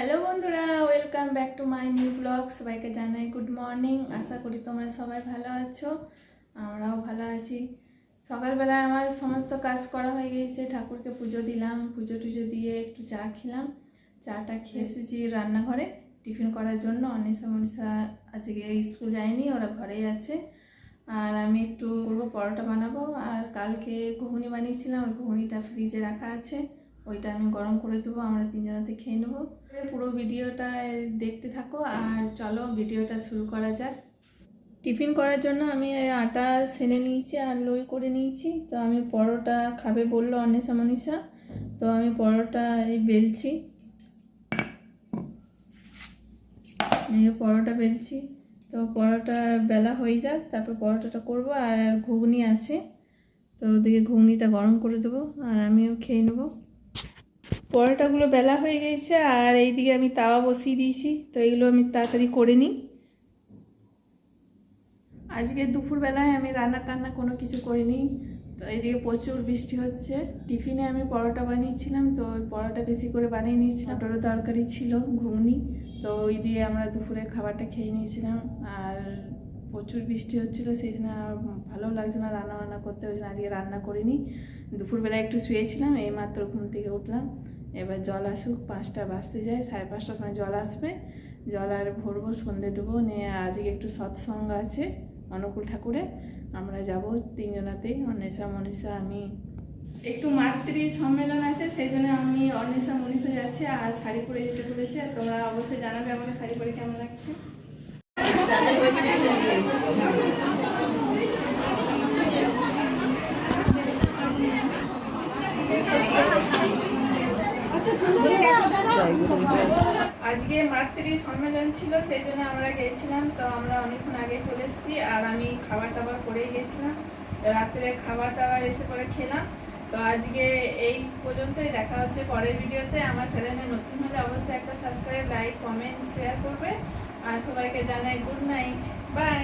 Hello বন্ধুরা welcome back to my new blog সবাইকে জানাই গুড মর্নিং আশা করি তোমরা সবাই ভালো আছো, আমরাও ভালো আছি। সকালবেলায় আমার সমস্ত কাজ করা হয়ে গিয়েছে, ঠাকুরকে পুজো দিলাম, পুজো টুজো দিয়ে একটু চা খেলাম। চাটা খেয়ে এসেছি রান্নাঘরে, টিফিন করার জন্য। অনিশা মনীষা আজকে স্কুল যায়নি, ওরা ঘরেই আছে। আর আমি একটু করব, পরোটা বানাবো। আর কালকে ঘুগনি বানিয়েছিলাম, ওই ঘুগনিটা ফ্রিজে রাখা আছে। ওইটা আমি গরম করে দেবো, আমরা তিনজনাতে খেয়ে নেব। পুরো ভিডিওটা দেখতে থাকো আর চলো ভিডিওটা শুরু করা যাক। টিফিন করার জন্য আমি আটা সেনে নিয়েছি আর লই করে নিয়েছি। তো আমি পরোটা খাবে বলল অন্বেষা মনীষা। তো আমি পরোটা এই বেলছি। পরোটা বেলছি। তো পরোটা বেলা হয়ে যাক, তারপর পরোটাটা করব আর ঘুগনি আছে। তো ওদিকে ঘুগনিটা গরম করে দেবো আর আমিও খেয়ে নেব। পরোটাগুলো বেলা হয়ে গেছে আর এইদিকে আমি তাওয়া বসিয়ে দিয়েছি, তো এগুলো আমি তাড়াতাড়ি করে নিই। আজকে দুপুরবেলায় আমি রান্না টান্না কোনো কিছু করিনি, তো এইদিকে প্রচুর বৃষ্টি হচ্ছে। টিফিনে আমি পরোটা বানিয়েছিলাম, তো ওই পরোটা বেশি করে বানিয়ে নিয়েছিলাম। ওটারও তরকারি ছিল, ঘুগনি, তো ওই দিয়ে আমরা দুপুরে খাবারটা খেয়ে নিয়েছিলাম। আর প্রচুর বৃষ্টি হচ্ছিল, সেই জন্য আর ভালো লাগছে না রান্না বান্না করতে, ওই জন্য আজকে রান্না করিনি। দুপুরবেলা একটু শুয়েছিলাম এই মাত্র ঘুম থেকে উঠলাম। এবার জল আসুক, পাঁচটা বাজতে যায়, সাড়ে পাঁচটার সময় জল আসবে। জল আর ভরবো, সন্ধে দেবো, নিয়ে আজকে একটু সৎসঙ্গ আছে অনুকূল ঠাকুরে আমরা যাব তিনজনাতেই, অন্বেষা, মনীষা, আমি। একটু মাতৃ সম্মেলন আছে, সেই জন্য আমি অন্বেষা, মনীষা যাচ্ছি আর শাড়ি পরে যেতে বলেছে। আর তোমরা অবশ্যই জানাবে আমাকে শাড়ি পরে কেমন লাগছে। আজকে মাতৃ সম্মেলন ছিল, সেই জন্য আমরা গেছিলাম। তো আমরা অনেকক্ষণ আগে চলে এসেছি আর আমি খাবার টাবার করে গিয়েছিলাম রাত্রে খাবার টাবার এসে পরে খেলাম। তো আজকে এই পর্যন্তই। দেখা হচ্ছে পরের ভিডিওতে। আমার চ্যানেলে নতুন হলে অবশ্যই একটা সাবস্ক্রাইব লাইক কমেন্ট শেয়ার করবে। আর সবাইকে জানাই গুড নাইট বাই